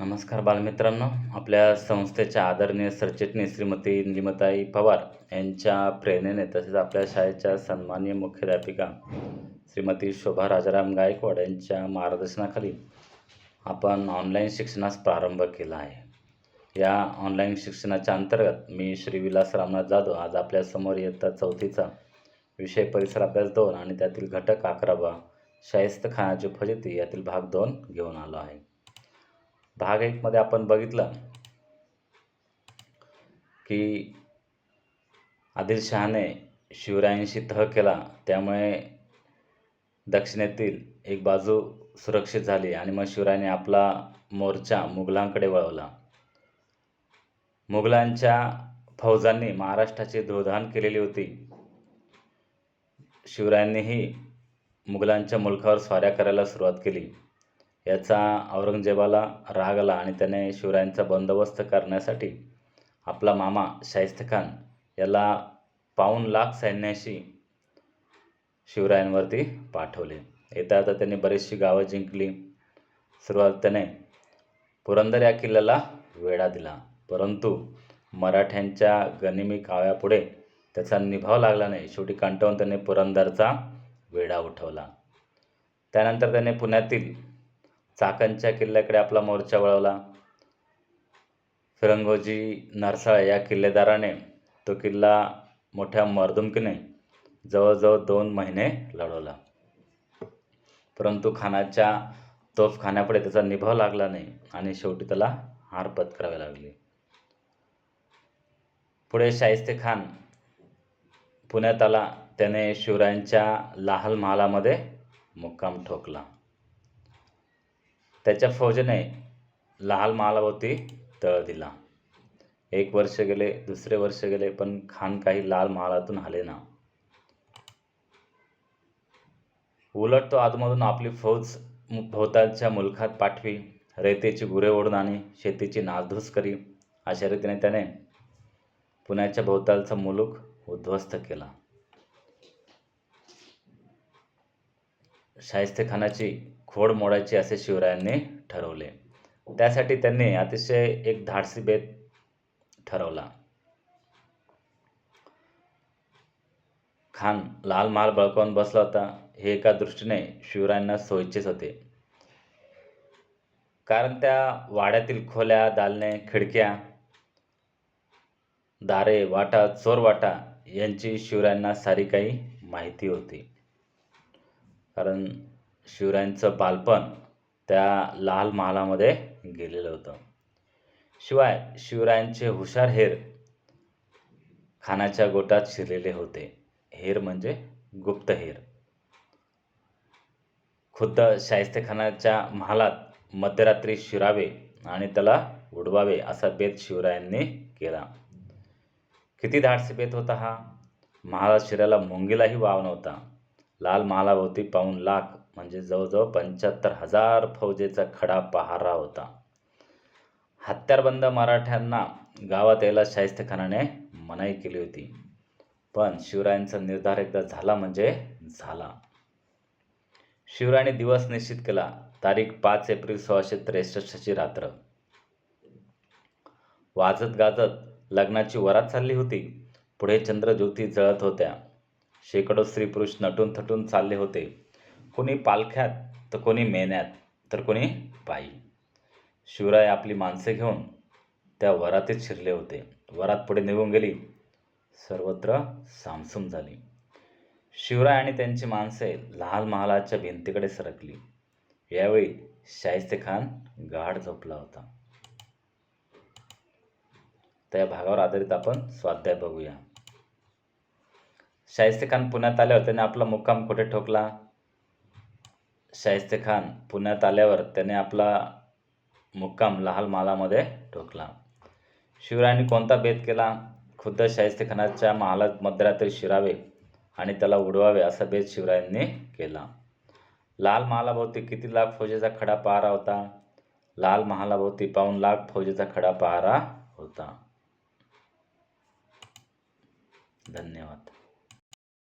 नमस्कार बालमित्रांनो. आपल्या संस्थेच्या आदरणीय सरचिटणीस श्रीमती निलिमताई पवार यांच्या प्रेरणेने तसेच आपल्या शाळेच्या सन्माननीय मुख्याध्यापिका श्रीमती शोभा राजाराम गायकवाड यांच्या मार्गदर्शनाखाली आपण ऑनलाईन शिक्षणास प्रारंभ केला आहे. या ऑनलाईन शिक्षणाच्या अंतर्गत मी श्री विलास रामनाथ जाधव आज आपल्यासमोर इयत्ता चौथीचा विषय परिसर अभ्यास दोन आणि त्यातील घटक अकरावा शाहिस्त खानाची फजिती यातील भाग दोन घेऊन आलो आहे. भाग एकमध्ये आपण बघितलं की आदिलशहाने शिवरायांशी तह केला. त्यामुळे दक्षिणेतील एक बाजू सुरक्षित झाली आणि मग शिवरायाने आपला मोर्चा मुघलांकडे वळवला. मुघलांच्या फौजांनी महाराष्ट्राची धुळधाण केलेली होती. शिवरायांनीही मुघलांच्या मुलखावर स्वाऱ्या करायला सुरुवात केली. याचा औरंगजेबाला राग आला आणि त्याने शिवरायांचा बंदोबस्त करण्यासाठी आपला मामा शाहिस्तखान याला पाऊण लाख सैन्याशी शिवरायांवरती पाठवले. येता येता त्यांनी बरीचशी गावं जिंकली. सुरुवात त्याने पुरंदर या किल्ल्याला वेढा दिला. परंतु मराठ्यांच्या गनिमी काव्यापुढे त्याचा निभाव लागला नाही. शेवटी कंटाळून त्याने पुरंदरचा वेढा उठवला. त्यानंतर त्याने पुण्यातील चाकणच्या किल्ल्याकडे आपला मोर्चा वळवला. फिरंगोजी नरसाळ या किल्लेदाराने तो किल्ला मोठ्या मर्दुमकीने जवळजवळ दोन महिने लढवला. परंतु खानाच्या तोफखान्यापुढे त्याचा निभाव लागला नाही आणि शेवटी त्याला हार पत्करावी लागली. पुढे शाहिस्ते खान पुण्यात आला. त्याने शिवरायांच्या लाहल महालामध्ये मुक्काम ठोकला. त्याच्या फौजेने लाल महालावरती तळ दिला. एक वर्ष गेले दुसरे वर्ष गेले पण खान काही लाल महालातून आले ना. उलट तो आतमधून आपली फौज भोवतालच्या मुलखात पाठवी रेतेची गुरे ओढून आणि शेतीची नासधूस करी अशा रीतीने त्याने पुण्याच्या भोवतालचा मुलूक उद्ध्वस्त केला. शाहिस्तेखानाची खोड मोडायची असे शिवरायांनी ठरवले. त्यासाठी त्यांनी अतिशय एक धाडसी बेत ठरवला. खान लाल महाल बळकावून बसला होता. हे एका दृष्टीने शिवरायांना सोयीचेच होते. कारण त्या वाड्यातील खोल्या दालने खिडक्या दारे वाटा चोर वाटा यांची शिवरायांना सारी काही माहिती होती. कारण शिवरायांचं बालपण त्या लाल महालामध्ये गेलेलं होतं. शिवाय शिवरायांचे हुशार हेर खानाच्या गोटात शिरलेले होते. हेर म्हणजे गुप्त हेर. खुद्द शाहिस्तेखानाच्या महालात मध्यरात्री शिरावे आणि त्याला उडवावे असा बेत शिवरायांनी केला. किती धाडसी बेत होता हा? महाराज शिराला मुंगीलाही वाव नव्हता. लाल महालाभोवती पाऊन लाख म्हणजे जवळजवळ पंच्याहत्तर हजार फौजेचा खडा पहारा होता. हत्यारबंद मराठ्यांना गावात यायला शाहिस्तखानाने मनाई केली होती. पण शिवरायांचा निर्धार एकदा झाला म्हणजे झाला. शिवरायाने दिवस निश्चित केला. तारीख पाच एप्रिल सोळाशे त्रेसष्टची रात्र. वाजत गाजत लग्नाची वरात चालली होती. पुढे चंद्रज्योती जळत होत्या. शेकडो स्त्री पुरुष नटून थटून चालले होते. कोणी पालख्यात तर कोणी मेन्यात तर कोणी पायी. शिवराय आपली माणसे घेऊन त्या वरातीत शिरले होते. वरात पुढे निघून गेली. सर्वत्र सामसूम झाली. शिवराय आणि त्यांची माणसे लाल महालाच्या भिंतीकडे सरकली. यावेळी शाहिस्ते खान गाढ झोपला होता. त्या भागावर आधारित आपण स्वाध्याय बघूया. शाहिस्ते खान पुण्यात आल्यावर त्याने आपला मुक्काम कुठे ठोकला? शाहिस्ते खान पुण्यात आल्यावर त्याने आपला मुक्काम लाल मालामध्ये ठोकला. शिवरायांनी कोणता भेद केला? खुद्द शाहिस्ते खानाच्या महालात मध्यरात्री शिरावे आणि त्याला उडवावे असा भेद शिवरायांनी केला. लाल महालाभोवती किती लाख फौजेचा खडा पहारा होता? लाल महालाभोवती पाऊन लाख फौजेचा खडा पहारा होता. धन्यवाद.